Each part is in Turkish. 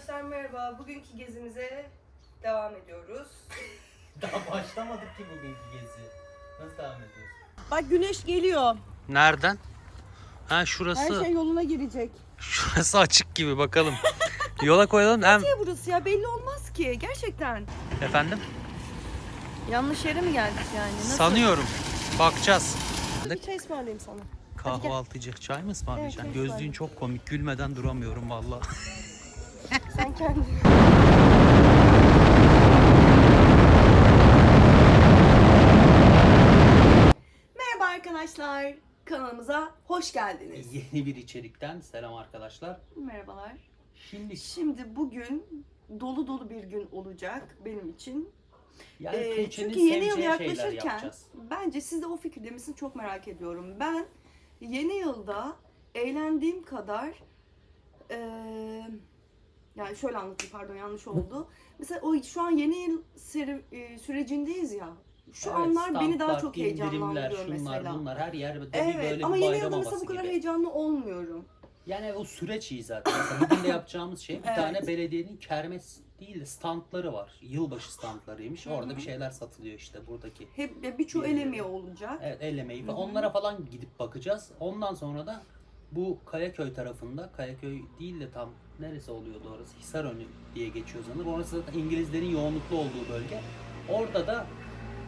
Arkadaşlar merhaba. Bugünkü gezimize devam ediyoruz. Daha başlamadık ki bugünkü gezi. Nasıl devam ediyoruz? Bak güneş geliyor. Nereden? Ha Her şurası. şey yoluna girecek. Şurası açık gibi bakalım. Yola koyalım hem Niye burası ya? Belli olmaz ki. Gerçekten. efendim Yanlış yere mi geldik yani? Nasıl? sanıyorum. Bakacağız. Bir çay ısmarlayayım sana. Kahvaltıcı çay mı ısmarlayacaksın? Evet, çay Gözlüğün çok komik. Gülmeden duramıyorum valla. Sen kendin. Merhaba arkadaşlar. Kanalımıza hoş geldiniz. Yeni bir içerikten selam arkadaşlar. Merhabalar. Şimdi Şimdi bugün dolu dolu bir gün olacak benim için. yani Ee, Tuğçe'nin çünkü yeni yıl seveceği şeyler yaklaşırken yapacağız. bence siz de o fikirde misiniz çok merak ediyorum. Ben yeni yılda eğlendiğim kadar eee, yani şöyle anlatayım pardon yanlış oldu. Mesela o şu an yeni yıl seri- e, sürecindeyiz ya. Şu Evet, anlar beni daha çok indirimler, heyecanlandırıyor şunlar, mesela. bunlar her yer bir Evet böyle ama bir yeni bayram yılda mesela havası bu kadar gibi. heyecanlı olmuyorum. Yani o süreç iyi zaten. Mesela bugün de yapacağımız şey bir Evet. tane belediyenin kermes değil de standları var. Yılbaşı standlarıymış. Orada bir şeyler satılıyor işte buradaki. Hep ya birçok el emeği olacak. Evet el emeği falan. Hı hı. Onlara falan gidip bakacağız. Ondan sonra da bu Kayaköy tarafında, Kayaköy değil de tam neresi oluyordu orası? Hisarönü diye geçiyor sanırım. Orası zaten İngilizlerin yoğunluklu olduğu bölge. Orada da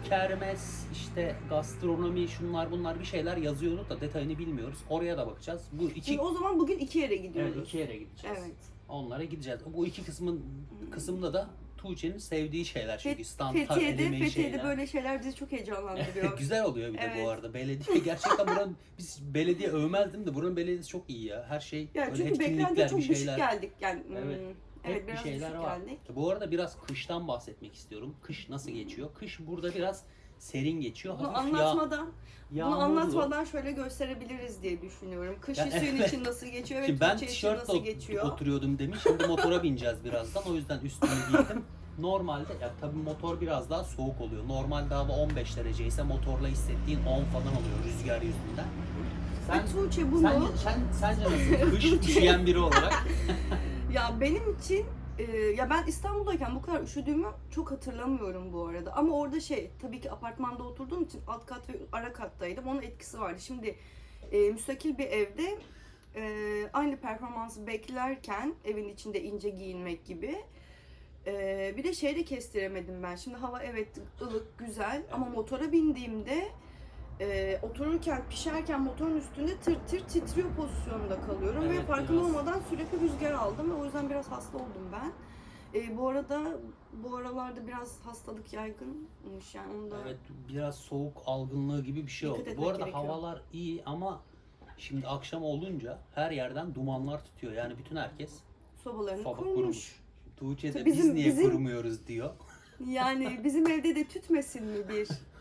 kermes, işte gastronomi, şunlar bunlar bir şeyler yazıyordu da detayını bilmiyoruz. Oraya da bakacağız. Bu iki Şimdi o zaman bugün iki yere gidiyoruz. evet, iki yere gideceğiz. Evet. Onlara gideceğiz. Bu iki kısmın kısımda da Tuğçe'nin sevdiği şeyler çünkü standart Fethiye'de, elemeyi Fethiye'de şeyler. böyle şeyler bizi çok heyecanlandırıyor. Güzel oluyor bir de Evet. bu arada. Belediye gerçekten buranın biz belediye övmezdim de buranın belediyesi çok iyi ya. Her şey yani böyle çünkü etkinlikler çok bir düşük şeyler. geldik. Yani, hmm, Evet. evet, Hep bir biraz şeyler düşük var. geldik. Bu arada biraz kıştan bahsetmek istiyorum. Kış nasıl geçiyor? Kış burada biraz serin geçiyor. Bunu Hafif yağ- anlatmadan, bunu yağmurlu. anlatmadan şöyle gösterebiliriz diye düşünüyorum. Kış Ya suyun evet. için nasıl geçiyor ve Şimdi ben Türkçe için tişörtle nasıl ot- geçiyor. oturuyordum demiş. Şimdi motora bineceğiz birazdan. O yüzden üstümü giydim. Normalde ya tabii motor biraz daha soğuk oluyor. Normalde hava 15 derece ise motorla hissettiğin 10 falan oluyor rüzgar yüzünden. Sen Ve Tuğçe bunu, sen, sen sence nasıl? Kış üşüyen biri olarak. ya benim için e, ya ben İstanbul'dayken bu kadar üşüdüğümü çok hatırlamıyorum bu arada. Ama orada şey tabii ki apartmanda oturduğum için alt kat ve ara kattaydım. Onun etkisi vardı. Şimdi e, müstakil bir evde e, aynı performansı beklerken evin içinde ince giyinmek gibi. e, bir de şeyi de kestiremedim ben. Şimdi hava evet ılık güzel ama motora bindiğimde e, otururken pişerken motorun üstünde tır tır titriyor pozisyonunda kalıyorum ve Evet, farkında biraz. olmadan sürekli rüzgar aldım ve o yüzden biraz hasta oldum ben. E, bu arada bu aralarda biraz hastalık yaygınmış yani onu da evet biraz soğuk algınlığı gibi bir şey oldu. Bu arada gerekiyor. havalar iyi ama şimdi akşam olunca her yerden dumanlar tutuyor. Yani bütün herkes sobalarını soba kurmuş. kurmuş. Tuğçe de Bizim- biz niye bizim- kurumuyoruz diyor. Yani bizim evde de tütmesin mi bir?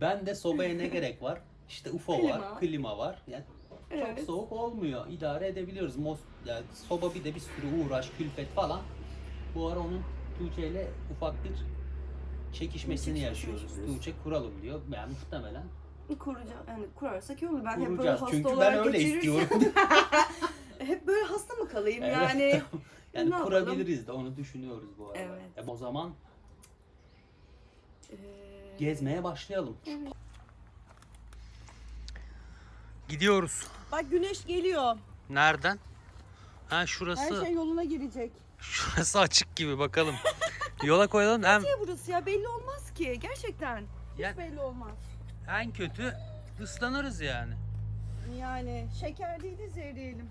Ben de sobaya ne gerek var? İşte UFO Klima. var, klima var. Yani Evet. çok soğuk olmuyor. İdare edebiliyoruz. Mos yani soba bir de bir sürü uğraş, külfet falan. Bu ara onun Tuğçe ile ufak bir çekişmesini yaşıyoruz. yaşıyoruz. Tuğçe kuralım diyor. Yani muhtemelen Kuracağız. Yani kurarsak iyi olur. Ben hep böyle kuracağız. hasta Çünkü ben olarak öyle geçirirsem- istiyorum. hep böyle hasta mı kalayım Evet. yani? yani Ne yapalım? kurabiliriz de onu düşünüyoruz bu arada. Evet. E, o zaman Ee, gezmeye başlayalım. Gidiyoruz. Bak güneş geliyor. Nereden? Ha Her şurası. şey yoluna girecek. Şurası açık gibi bakalım. Yola koyalım hem Niye burası ya? Belli olmaz ki. Gerçekten. Hiç Ya- belli olmaz. en kötü ıslanırız yani. Yani şeker değil de zehirleyelim.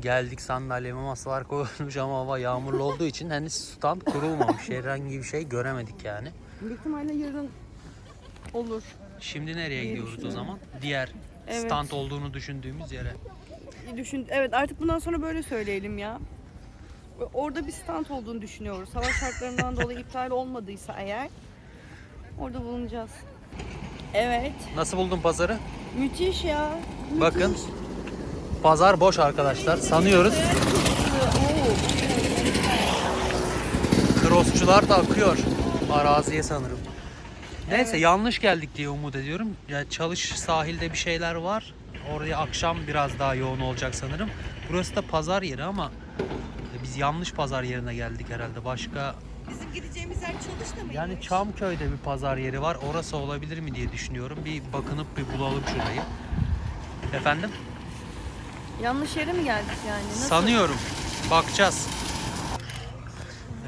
Geldik sandalyeme masalar koyulmuş ama hava yağmurlu olduğu için henüz stand kurulmamış. Herhangi bir şey göremedik yani. Büyük ihtimalle yarın olur. Şimdi nereye gidiyoruz o zaman? Diğer Evet. stand olduğunu düşündüğümüz yere. Düşün, evet artık bundan sonra böyle söyleyelim ya. Orada bir stand olduğunu düşünüyoruz. Hava şartlarından dolayı iptal olmadıysa eğer orada bulunacağız. Evet. Nasıl buldun pazarı? Müthiş ya. Müthiş. Bakın. Pazar boş arkadaşlar. Sanıyoruz. Crossçular da akıyor. Araziye sanırım. Neyse yanlış geldik diye umut ediyorum. Ya çalış sahilde bir şeyler var. Oraya akşam biraz daha yoğun olacak sanırım. Burası da pazar yeri ama biz yanlış pazar yerine geldik herhalde. Başka Bizim gideceğimiz yer çalışta mı? yani Çamköy'de bir pazar yeri var. Orası olabilir mi diye düşünüyorum. Bir bakınıp bir bulalım şurayı. Efendim? Yanlış yere mi geldik yani? Nasıl? Sanıyorum. Bakacağız.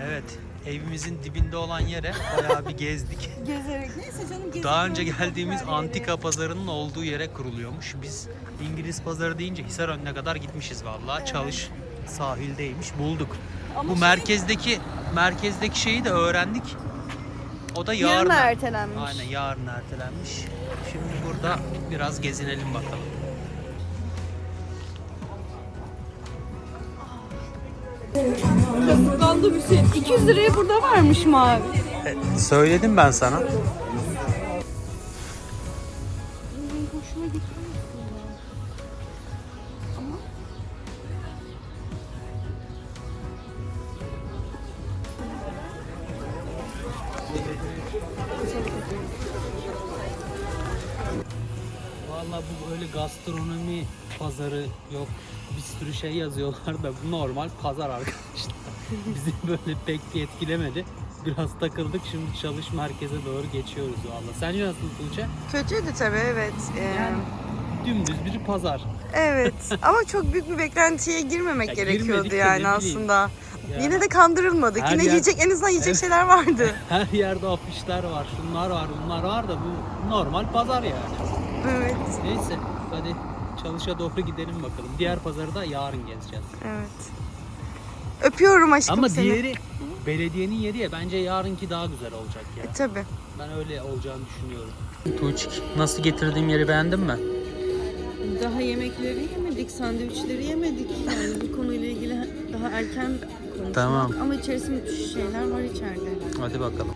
Evet. Evimizin dibinde olan yere bayağı bir gezdik. Gezerek. Neyse canım gezerek. Daha önce geldiğimiz antika pazarının olduğu yere kuruluyormuş. Biz İngiliz pazarı deyince Hisarönü'ne kadar gitmişiz vallahi. Çalış sahildeymiş. Bulduk. Ama Bu şey- merkezdeki merkezdeki şeyi de öğrendik. O da yarın. Yarın ertelenmiş. Aynen yarın ertelenmiş. Şimdi burada biraz gezinelim bakalım. Kazıklandı Hüseyin. 200 liraya burada varmış mavi. Söyledim ben sana. Valla bu öyle gastronomi pazarı yok. Bir sürü şey yazıyorlar da bu normal pazar arkadaşlar. Bizi böyle pek bir etkilemedi. Biraz takıldık şimdi çalış merkeze doğru geçiyoruz valla. Sence nasıl Tuğçe? kötüydü tabii evet. Ee, Yani dümdüz bir pazar. Evet ama çok büyük bir beklentiye girmemek Ya gerekiyordu yani aslında. Ya Yine de kandırılmadık. Her Yine yer- yiyecek en azından yiyecek Evet. şeyler vardı. her yerde afişler var, şunlar var, bunlar var da bu normal pazar yani. evet. Neyse hadi çalışa doğru gidelim bakalım. Diğer pazarı da yarın gezeceğiz. Evet. Öpüyorum aşkım Ama seni. diğeri belediyenin yeri ya bence yarınki daha güzel olacak ya. E, tabii. Ben öyle olacağını düşünüyorum. Tuğçik nasıl getirdiğim yeri beğendin mi? Daha yemekleri yemedik, sandviçleri yemedik. Yani bu konuyla ilgili daha erken konuşmak. Tamam. Ama içerisinde müthiş şeyler var içeride. Hadi bakalım.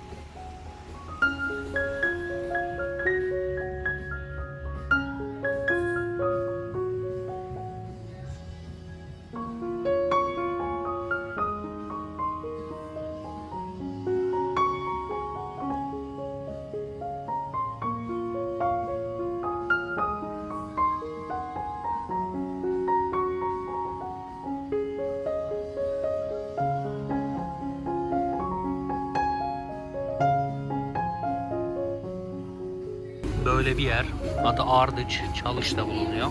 Böyle bir yer. Adı Ardıç. Çalış'ta bulunuyor.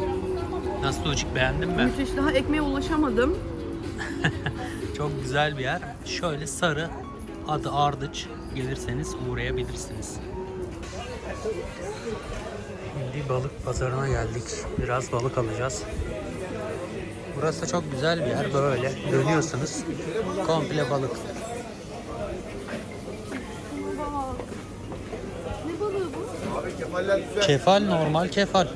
Nasıl Tuğçik beğendin mi? Müthiş. Daha ekmeğe ulaşamadım. Çok güzel bir yer. Şöyle sarı. Adı Ardıç. Gelirseniz uğrayabilirsiniz. Şimdi balık pazarına geldik. Biraz balık alacağız. Burası da çok güzel bir yer. Böyle dönüyorsunuz. Komple balık. Kefal normal kefal.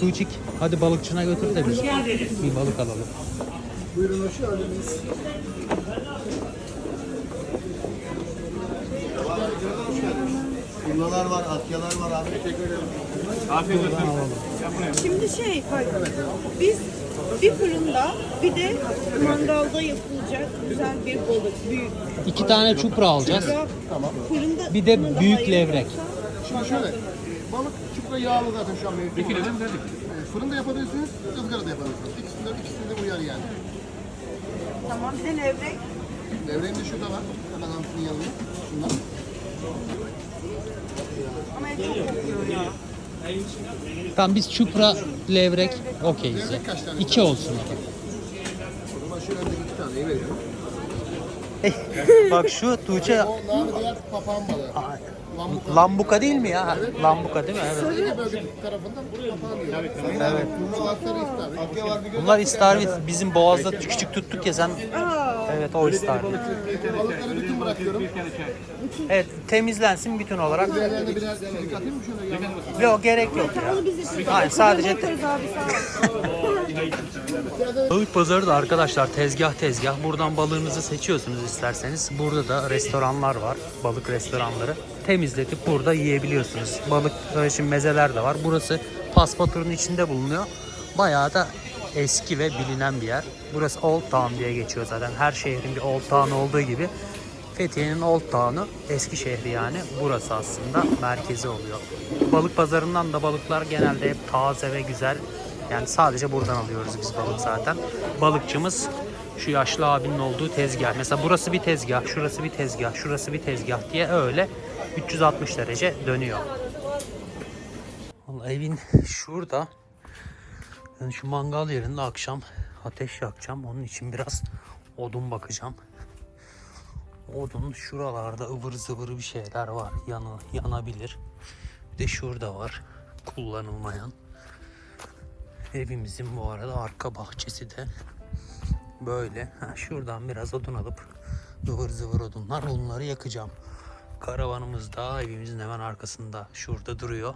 Tuğçik hadi balıkçına götür de biz bir balık alalım. Kumlalar var, atyalar var abi. Teşekkür ederim. Şimdi şey bak biz bir fırında bir de mangalda yapılacak güzel bir balık büyük. İki tane çupra alacağız. Ya fırında Bir de fırında büyük levrek. Şimdi şöyle, balık çupra yağlı zaten şu an mevcut. Kilo değil mi verdik? Fırında yapabilirsiniz, ızgarada yapabilirsiniz. İkisinde, ikisinde de uyar yani. Tamam bir de levrek. Devreğim de şurada var. Hemen altının yanında. Şundan. Ama et çok kokuyor ya. Tamam biz çupra levrek okeyiz. Levrek kaç tane? İki olsun. Taneyi veriyorum. Bak şu Tuğçe O namı diğer papağan balığı. Lambuka. lambuka değil mi ya? Lambuka değil mi? Evet. Ege bölgesi papağan. Evet. Sarı istavrit. Bunlar istavrit. Bizim boğazda küçük tuttuk ya sen. Evet o istavrit. Balıkları bütün bırakıyorum. Evet temizlensin bütün olarak. Üzerlerine birer silik atayım mı şöyle? Yok gerek yok ya. Hayır sadece te-. Balık pazarı da arkadaşlar tezgah tezgah. Buradan balığınızı seçiyorsunuz isterseniz. Burada da restoranlar var. Balık restoranları. Temizletip burada yiyebiliyorsunuz. Balık e, şimdi mezeler de var. Burası Paspatur'un içinde bulunuyor. Bayağı da eski ve bilinen bir yer. Burası Old Town diye geçiyor zaten. Her şehrin bir Old Town olduğu gibi Fethiye'nin Old Town'u eski şehri yani burası aslında merkezi oluyor. Balık pazarından da balıklar genelde hep taze ve güzel. Yani sadece buradan alıyoruz biz balık zaten. Balıkçımız şu yaşlı abinin olduğu tezgah. Mesela burası bir tezgah, şurası bir tezgah, şurası bir tezgah diye öyle 360 derece dönüyor. Vallahi evin şurada. Yani şu mangal yerinde akşam ateş yakacağım. Onun için biraz odun bakacağım. Odun şuralarda ıvır zıvır bir şeyler var. Yanı, yanabilir. Bir de şurada var. Kullanılmayan. Evimizin bu arada arka bahçesi de böyle. Ha, şuradan biraz odun alıp ıvır zıvır odunlar onları yakacağım. Karavanımız da evimizin hemen arkasında. Şurada duruyor.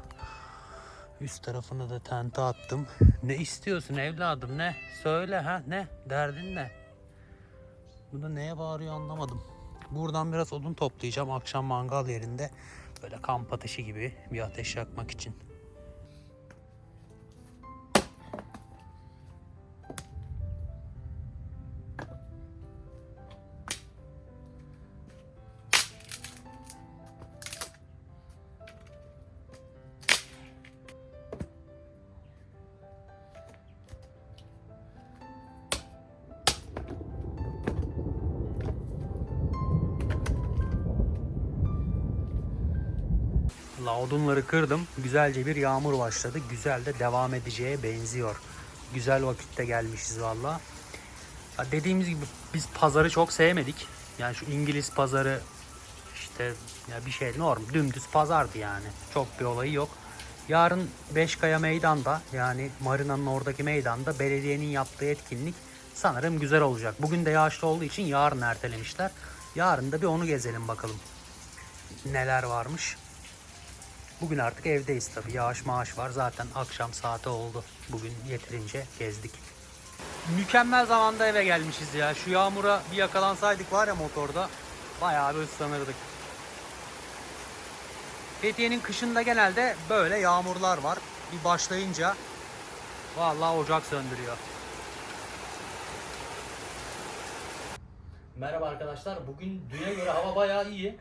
Üst tarafına da tente attım. Ne istiyorsun evladım ne? Söyle ha ne? Derdin ne? Bu da neye bağırıyor anlamadım. Buradan biraz odun toplayacağım akşam mangal yerinde. Böyle kamp ateşi gibi bir ateş yakmak için. Odunları kırdım. Güzelce bir yağmur başladı. Güzel de devam edeceğe benziyor. Güzel vakitte gelmişiz valla. Dediğimiz gibi biz pazarı çok sevmedik. Yani şu İngiliz pazarı işte ya bir şey norm dümdüz pazardı yani. Çok bir olayı yok. Yarın Beşkaya meydanda yani marinanın oradaki meydanda belediyenin yaptığı etkinlik sanırım güzel olacak. Bugün de yağışlı olduğu için yarın ertelemişler. Yarın da bir onu gezelim bakalım. Neler varmış. Bugün artık evdeyiz tabii. Yağış maaş var. Zaten akşam saati oldu. Bugün yeterince gezdik. Mükemmel zamanda eve gelmişiz ya. Şu yağmura bir yakalansaydık var ya motorda bayağı bir ıslanırdık. Fethiye'nin kışında genelde böyle yağmurlar var. Bir başlayınca vallahi ocak söndürüyor. Merhaba arkadaşlar. Bugün düne göre hava bayağı iyi.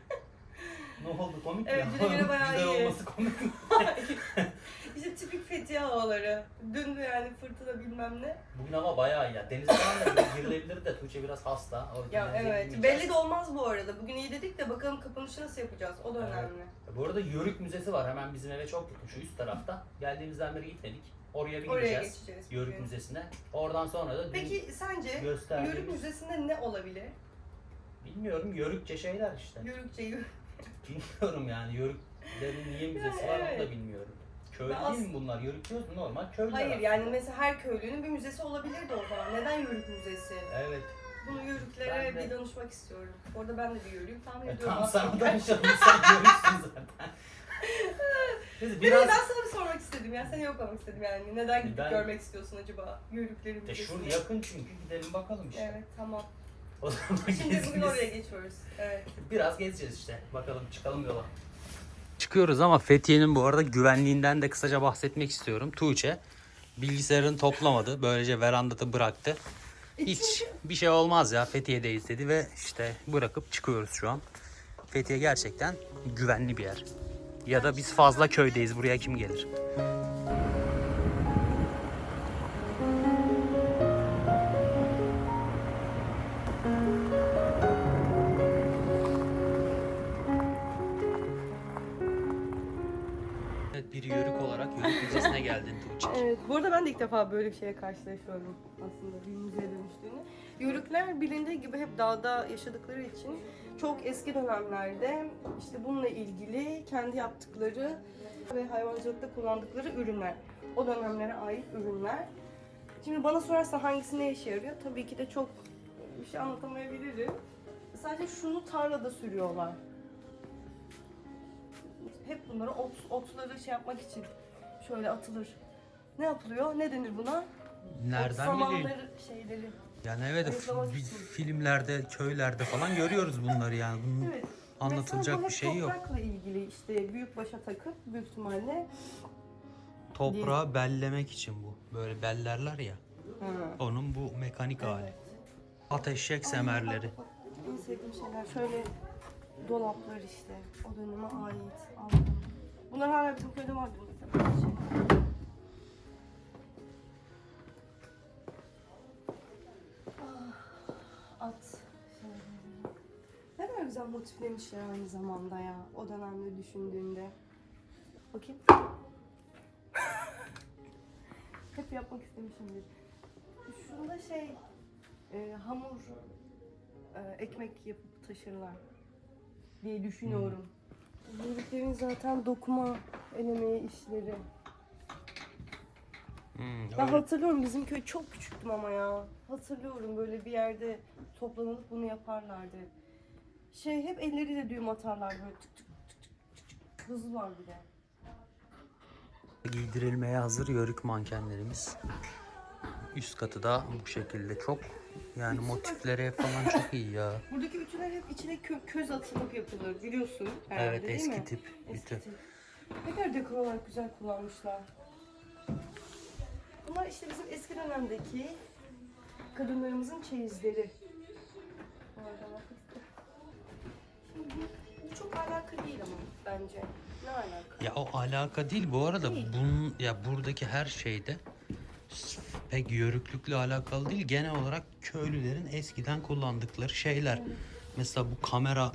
Ne oldu komik mi? Evet, düne göre bayağı Güzel iyi. olması komik mi? İşte tipik Fethiye havaları. Dün de yani fırtına bilmem ne. Bugün hava bayağı iyi ya. Denize falan da girilebilir de Tuğçe biraz hasta. O Ya evet. Belli de olmaz bu arada. Bugün iyi dedik de bakalım kapanışı nasıl yapacağız. O da Evet. önemli. Bu arada Yörük Müzesi var hemen bizim eve çok yakın şu üst tarafta. Geldiğimizden beri gitmedik. Oraya bir Oraya gideceğiz. geçeceğiz. Yörük bugün. Müzesi'ne. Oradan sonra da Peki sence gösterdiğimiz- Yörük Müzesi'nde ne olabilir? bilmiyorum Yörükçe şeyler işte. Yörükçe yürü. Bilmiyorum yani Yörüklerin niye müzesi var onu da Evet. bilmiyorum. Köylü Ben değil mi bunlar? Yörük diyoruz mu? normal köylüler. Hayır aslında. yani mesela her köylünün bir müzesi olabilirdi o zaman. Neden Yörük Müzesi? Evet. Bunu Yörüklere Ben de- bir danışmak istiyorum. Orada ben de bir Yörüyüm tahmin E, ediyorum. tam sana danışalım sen Yörüksün zaten. Neyse Biraz... biraz Ben sana bir sormak istedim ya. Seni yoklamak istedim yani. Neden gidip Ben- görmek istiyorsun acaba Yörüklerin de müzesini? şurada yakın çünkü gidelim bakalım işte. Evet tamam. O zaman Şimdi bugün oraya geçiyoruz. Evet. Biraz gezeceğiz işte. Bakalım çıkalım yola. Çıkıyoruz ama Fethiye'nin bu arada güvenliğinden de kısaca bahsetmek istiyorum. Tuğçe bilgisayarını toplamadı. Böylece verandada bıraktı. Hiç bir şey olmaz ya Fethiye'deyiz dedi ve işte bırakıp çıkıyoruz şu an. Fethiye gerçekten güvenli bir yer. Ya da biz fazla köydeyiz buraya kim gelir? Evet bir yörük olarak yörük müzesine geldin Tuğçe. Evet, bu arada ben de ilk defa böyle bir şeye karşılaşıyorum aslında bir müzeye dönüştüğünü. Yörükler bilindiği gibi hep dağda yaşadıkları için çok eski dönemlerde işte bununla ilgili kendi yaptıkları ve hayvancılıkta kullandıkları ürünler. O dönemlere ait ürünler. Şimdi bana sorarsan hangisi ne işe yarıyor? Tabii ki de çok bir şey anlatamayabilirim. Sadece şunu tarlada sürüyorlar. Hep bunları ot, otları şey yapmak için şöyle atılır. Ne yapılıyor? Ne denir buna? Nereden bileyim? Şeyleri. Yani evet Ayıklamak fi- için. filmlerde, köylerde falan görüyoruz bunları yani. Bunun Evet. anlatılacak Mesela bu bir hep şey yok. Toprakla ilgili işte büyük başa takıp büyük ihtimalle. Toprağı bellemek için bu. Böyle bellerler ya. Onun bu mekanik hali. Ateşek semerleri. En sevdiğim şeyler şöyle dolaplar işte. O döneme ait. Bunlar hala bizim köyde vardı. Ah, At. Ne kadar güzel motiflemişler aynı zamanda ya. O dönemde düşündüğünde. Bakayım. Hep yapmak istemişimdir. Şunda şey e, hamur e, ekmek yapıp taşırlar diye düşünüyorum. Yörüklerin zaten dokuma el emeği işleri. Hmm, Ben öyle. hatırlıyorum bizim köy çok küçüktüm ama ya. Hatırlıyorum böyle bir yerde toplanıp bunu yaparlardı. Şey hep elleriyle düğüm atarlar böyle tık tık tık tık tık tık. Hızlı var bir de. Giydirilmeye hazır yörük mankenlerimiz. Üst katı da bu şekilde çok yani motifleri falan çok iyi ya. Buradaki ütüler hep içine kö- köz atılıp yapılır biliyorsun herhalde Evet değil eski mi? tip Eski ütü. tip. Ne kadar dekor olarak güzel kullanmışlar. Bunlar işte bizim eski dönemdeki kadınlarımızın çeyizleri. Bu arada bak işte. Şimdi bu, bu çok alaka değil ama bence. Ne alaka? Ya o alaka değil bu arada bunun ya buradaki her şeyde s- pek yörüklükle alakalı değil genel olarak köylülerin eskiden kullandıkları şeyler. Mesela bu kamera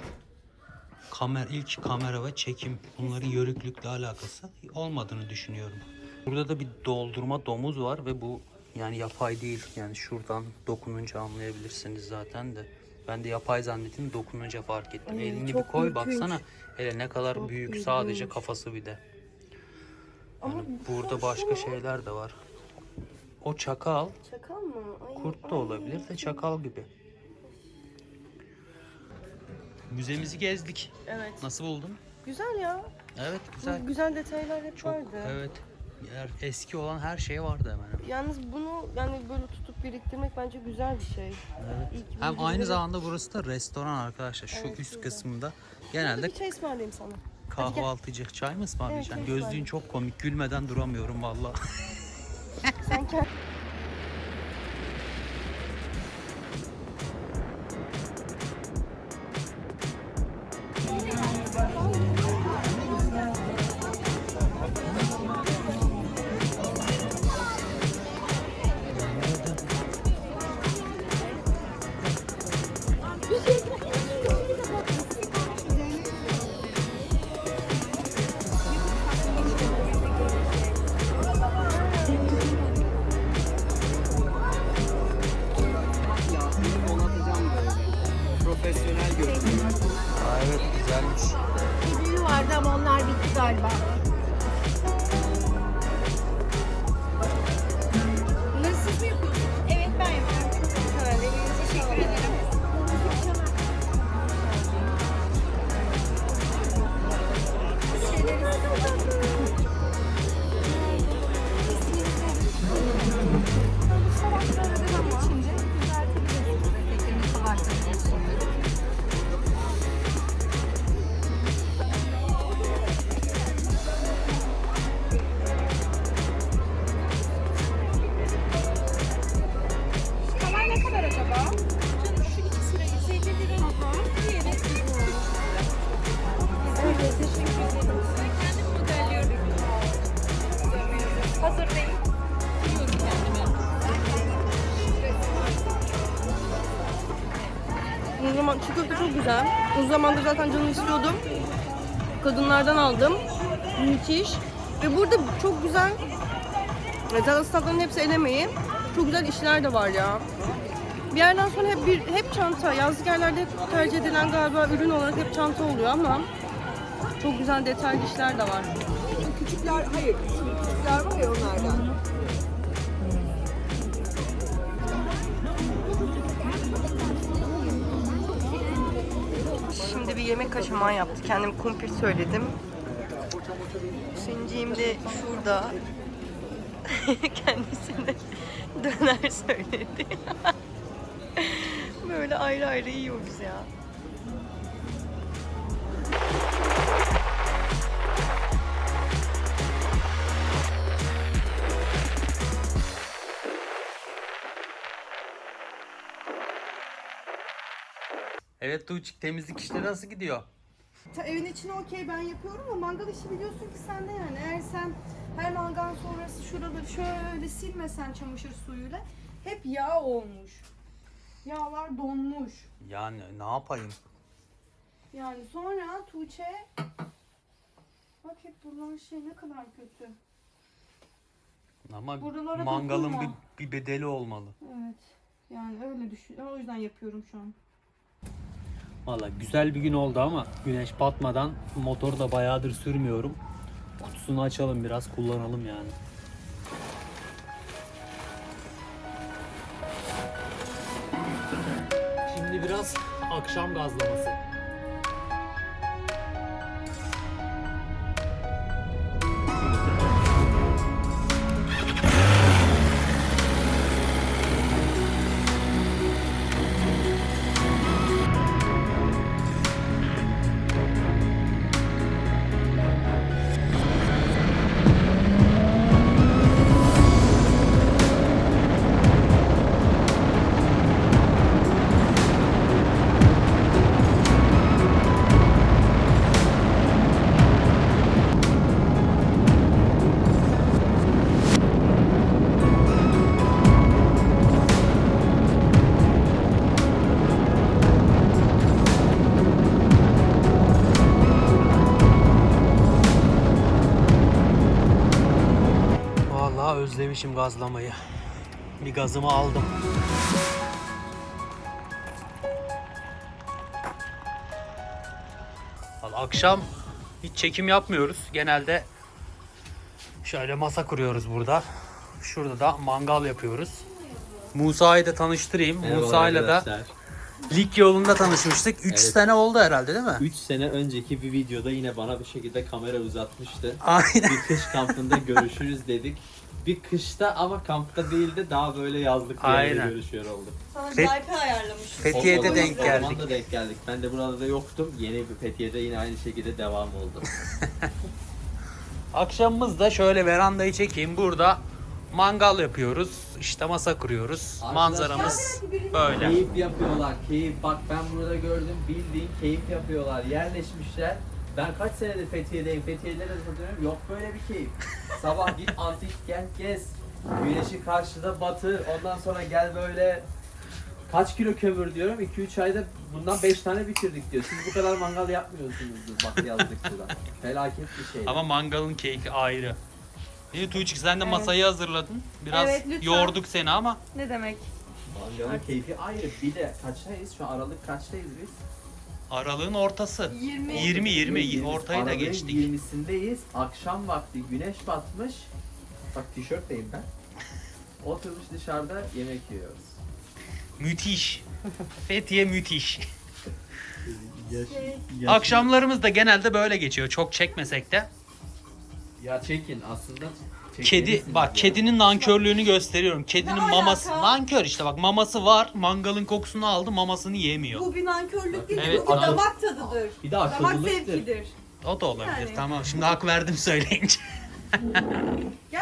kamer ilk kamera ve çekim bunların yörüklükle alakası olmadığını düşünüyorum. Burada da bir doldurma domuz var ve bu yani yapay değil. Yani şuradan dokununca anlayabilirsiniz zaten de. Ben de yapay zannettim dokununca fark ettim. Ay, Elini bir koy ürkünç. baksana. Hele ne kadar Çok büyük sadece ilginç. kafası bir de. Ama Yani burada şu- başka şeyler de var. O çakal, Çakal mı? Ay, kurt da ay. olabilir de çakal gibi. Müzemizi gezdik. Evet. Nasıl buldun? Güzel ya. Evet Güzel, güzel. güzel detaylar hep Çok vardı. evet. Yer- Eski olan her şey vardı hemen hemen. Yalnız bunu yani böyle tutup biriktirmek bence güzel bir şey. Evet. Hem aynı zamanda burası da restoran arkadaşlar. Şu Evet, üst güzel. kısmında genelde bir çay ısmarlayayım sana. kahvaltıcı. Çay mı ısmarlayacaksın? Evet, Gözlüğün çok komik. Gülmeden duramıyorum valla. Sen kend... Kadınlardan aldım. Müthiş. Ve burada çok güzel Zaten standların hepsi el. Çok güzel işler de var ya. Bir yerden sonra hep bir hep çanta. Yazlık yerlerde tercih edilen galiba ürün olarak hep çanta oluyor ama çok güzel detaylı işler de var. Küçükler, hayır. Küçükler var ya onlardan. Şimdi bir yemek kaşımağı yaptı. Kendim kumpir söyledim. Hüseyinciğim de şurada. Kendisine döner söyledi. Böyle ayrı ayrı yiyoruz ya. Evet Tuğçe temizlik işleri nasıl gidiyor? Ta- evin içine okey ben yapıyorum ama mangal işi biliyorsun ki sende yani. Eğer sen her mangal sonrası şuraları şöyle silmesen çamaşır suyuyla hep yağ olmuş. Yağlar donmuş. Yani ne yapayım? Yani sonra Tuğçe bak hep buralar şey ne kadar kötü. Ama Buralara mangalın bir, bir bedeli olmalı. Evet. Yani öyle düşün. O yüzden yapıyorum şu an. Valla güzel bir gün oldu ama güneş batmadan motoru da bayağıdır sürmüyorum. Kutusunu açalım biraz kullanalım yani. Şimdi biraz akşam gazlaması. Özlemişim gazlamayı. Bir gazımı aldım. Vallahi akşam hiç çekim yapmıyoruz. Genelde şöyle masa kuruyoruz burada. Şurada da mangal yapıyoruz. Musa'yı da tanıştırayım. Musa'yla da lig yolunda tanışmıştık. 3 Evet. sene oldu herhalde değil mi? 3 sene önceki bir videoda yine bana bu şekilde kamera uzatmıştı. Aynen. Bir kış kampında görüşürüz dedik. Bir kışta ama kampta değil de daha böyle yazlık bir yerde Aynen. görüşüyor olduk. Sana Fet- Wi-Fi ayarlamışım. Fethiye'de O- o- denk geldik. da denk geldik. Ben de burada da yoktum. Yeni bir Fethiye'de yine aynı şekilde devam oldu. Akşamımız da şöyle verandayı çekeyim. Burada mangal yapıyoruz. İşte masa kuruyoruz. Arkadaşlar- Manzaramız böyle. Keyif yapıyorlar. Keyif. Bak ben burada gördüm. Bildiğin keyif yapıyorlar. Yerleşmişler. Ben kaç senedir Fethiye'deyim. Fethiye'de de satıyorum. Yok böyle bir keyif. Sabah git antik gel gez. Güneşi karşıda batır. Ondan sonra gel böyle kaç kilo kömür diyorum. 2-3 ayda bundan 5 tane bitirdik diyor. Siz bu kadar mangal yapmıyorsunuzdur. Bak yazdık burada. Felaket bir şey. Ama mangalın keyfi ayrı. İyi Tuğçik sen de masayı hazırladın. Biraz Evet, lütfen. yorduk seni ama Ne demek? Mangalın keyfi ayrı. Bir de kaçtayız? Şu an Aralık kaçtayız biz? Aralığın ortası. 20. 20 20 ortayı da geçtik. 20'sindeyiz. Akşam vakti güneş batmış. Bak tişörtteyim ben. Oturmuş dışarıda yemek yiyoruz. Müthiş. Fethiye müthiş. Şey, Akşamlarımız da genelde böyle geçiyor. Çok çekmesek de. Ya çekin aslında. Kedi bak ya. kedinin nankörlüğünü gösteriyorum. Kedinin Ne maması alaka? nankör işte bak maması var. Mangalın kokusunu aldı mamasını yemiyor. Bu bir nankörlük değil, Evet, bu bir damak tadıdır. Bir de Damak akıllılıktır. zevkidir. O da olabilir. Yani. Tamam şimdi hak verdim söyleyince.